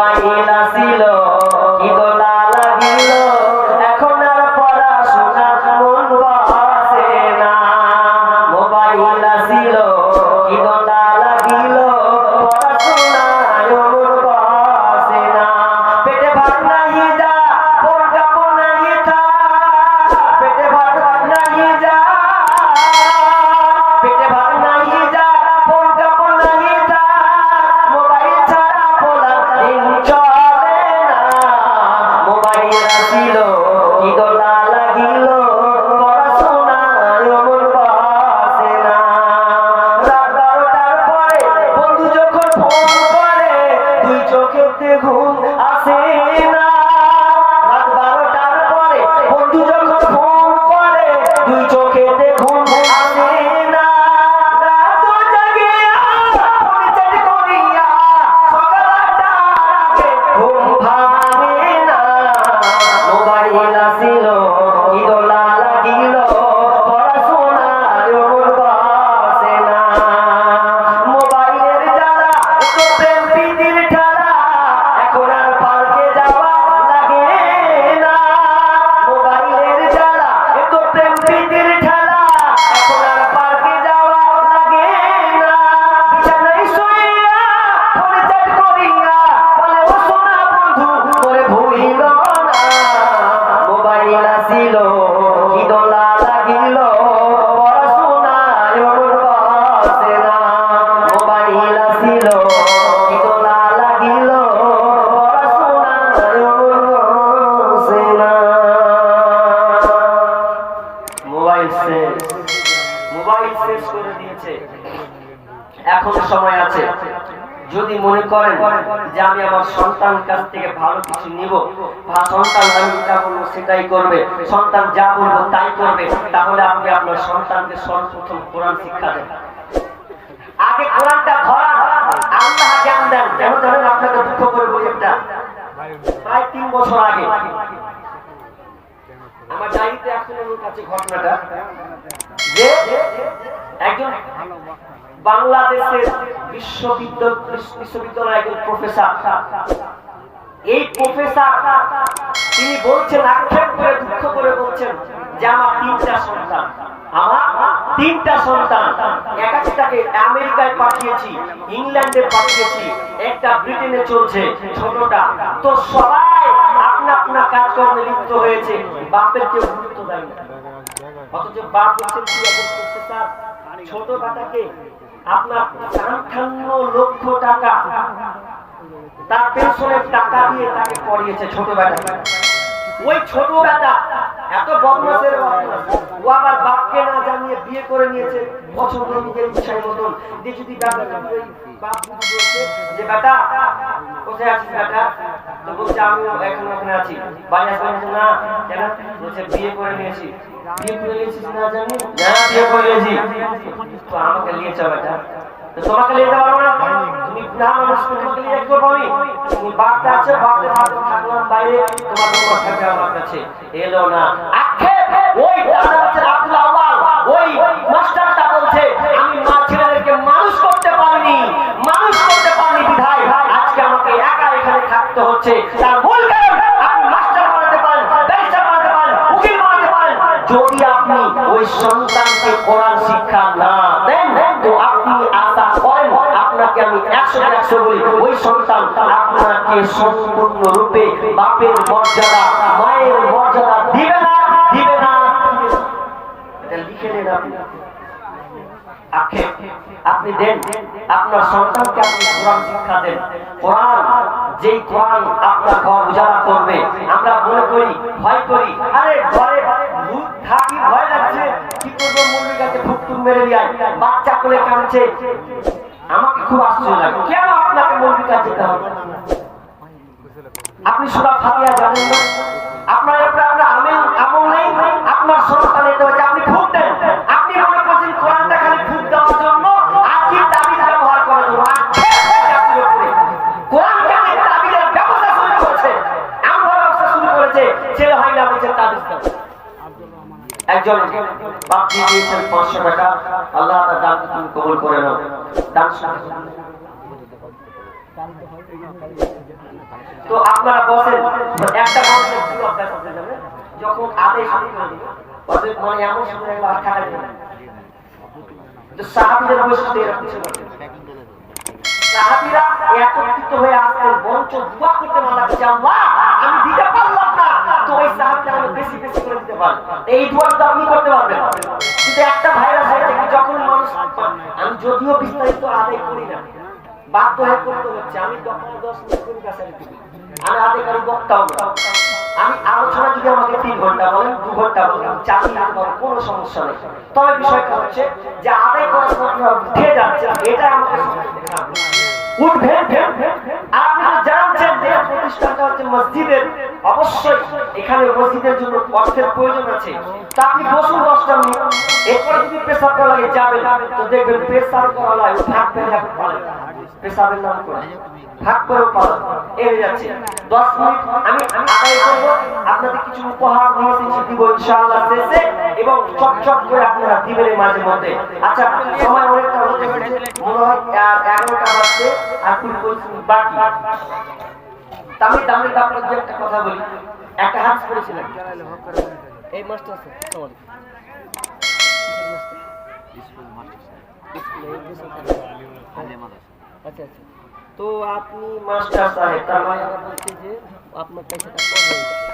Mobile আসিল কি দোলা লাগিল। এখন আর পড়াশোনা মন বসে না। মোবাইল আসিল কি দোলা লাগিল। পড়াশোনায় মন বসে না। পেটে ভাত নাহি যা পর কাপড় নাহি থা। পেটে ভাত নাহি যা, পেটে ভাত এখন সময় আছে। যদি মনে করেন যে আমি আমার সন্তান কাছ থেকে ভালো কিছু নিব সন্তান আমি যা বলব সেটাই করবে, সন্তান যা বলব তাই করবে, তাহলে আপনি আপনার সন্তানকে সর্বপ্রথম কোরআন শিক্ষা দেন। আগে কোরআনটা ধরান, আল্লাহ জ্ঞান দেন। কেন জানেন আপনাকে দুঃখ করে বলি প্রায় তিন বছর আগে। আমার ডায়েরিতে এখন কাছে ঘটনাটা। যে একজন বাংলাদেশের বিশ্ববিদ্যালয় প্রফেসর। এই প্রফেসর তিনি বলছেন, আক্ষেপ করে, দুঃখ করে বলছেন যে আমার তিনটা সন্তান। আমার তিনটা সন্তান। এক আমেরিকায় পাঠিয়েছি, ইংল্যান্ডে পাঠিয়েছি, একটা ব্রিটেনে চলছে, ছোটটা। তো সবাই আপনা আপনা কাজকর্মে লিপ্ত হয়েছে, বাপের কেউ গুরুত্ব দেয় না। অথচ বাপ হচ্ছেন কি এখন প্রফেসর ছোট বেটাকে আপনার আটান্ন লক্ষ টাকা তার পেনশনের টাকা দিয়ে তাকে পড়িয়েছে ছোট বেটা। ওই ছোট বেটা এত বদমাসের ও আবার বাপকে না জানিয়ে বিয়ে করে নিয়েছে পছন্দ নিজের ইচ্ছার মতন। দিয়ে যদি বাপ বলছে যে, বেটা কোথায় আছিস বেটা তো বলছে আমি এখন ওখানে আছি। বাড়ি আসবে না, কেন? বলছে, বিয়ে করে নিয়েছি। বিয়ে করে নিয়েছিস না জানি? না, বিয়ে করে নিয়েছি। তো আমাকে নিয়ে চল বেটা। তো তোমাকে নিয়ে যেতে না তুমি তুমি আছে বাইরে। তোমার কাছে। এলো না। আক্ষেপ হচ্ছে আব্দুল আউয়াল ওই মাস্টারটা বলছে আমি মা ছেলেদেরকে মানুষ করতে পারিনি মানুষ করতে পারিনি বিধায় আজকে আমাকে একা এখানে থাকতে হচ্ছে। তার মূল কারণ আপনি মাস্টার বানাতে পারেন ব্যারিস্টার বানাতে পারেন, উকিল বানাতে পারেন। যদি আপনি ওই সন্তানকে কোরআন শিক্ষা না দেন, তো আপনি আশা করেন আপনাকে আমি একশো একশো বলি, ওই সন্তান আপনাকে সম্পূর্ণ রূপে বাপের মর্যাদা, মায়ের মর্যাদা দিবে না দিবে না। এটা লিখে নেন আপনি। আপনি দেন, আপনার সন্তানকে আপনি কোরআন শিক্ষা দেন। কোরআন, যেই কোরআন আপনার ঘর উজাড়া করবে, আমরা মনে করি, ভয় করি, আরে ঘরে থাকি, ভয় লাগছে, কি করব মন্দির কাছে মেরে দিয়ে বাচ্চা কোলে কাঁদছে। আমাকে খুব আশ্চর্য লাগে, কেন আপনাকে মন্দির কাছে যেতে হবে? আপনি সুরা জানেন না? আপনার আমরা আমিল আমল নেই। আপনার সন্তানের আপনি একজন বাপজি দিয়েছেন পাঁচশো টাকা, আল্লাহ দান কবুল করে নাও। দান তো আপনারা বলেন একটা সাহাবিরা একত্রিত হয়ে আসতেন বঞ্চ দোয়া করতে মানা আমি দিতে পারলাম তো ওই সাহাবিটা আমি বেশি বেশি করে দিতে পারব এই দোয়া তো আপনি করতে পারবেন। কিন্তু একটা ভাইরাস হয়েছে যখন মানুষ আমি যদিও বিস্তারিত আদায় করি না, বাধ্য হয়ে করতে হচ্ছে। আমি দশ দশ মিনিট করে কাছে দিই আমি আধিকারিক বক্তাও না। আমি আলোচনা যদি আমাকে তিন ঘণ্টা বলেন, দু ঘণ্টা বলেন, আমি চালিয়ে যেতে কোনো সমস্যা নেই। তবে বিষয়টা হচ্ছে যে আদায় করার সময় আপনারা উঠে যাচ্ছে এটা আমাকে উঠবেন আপনি জানছেন যে প্রতিষ্ঠানটা হচ্ছে মসজিদের অবশ্যই এখানে মসজিদের জন্য অর্থের প্রয়োজন আছে। তা আপনি বসুন দশটা মিনিট এরপরে যদি পেশাব করা লাগে যাবেন তো দেখবেন পেশাব করা লাগে পারেন পেশাবের নাম করে, ভাগ আপনারা মাঝে মধ্যে। আচ্ছা এগারোটা আর বাকি। আমি দামি আপনার দু একটা কথা বলি। একটা হাত করেছিলেন এই মাস্টার আছে আচ্ছা আচ্ছা। তো আপনি মাস্টার সাহেব, তার মানে আপনার পয়সাটা কম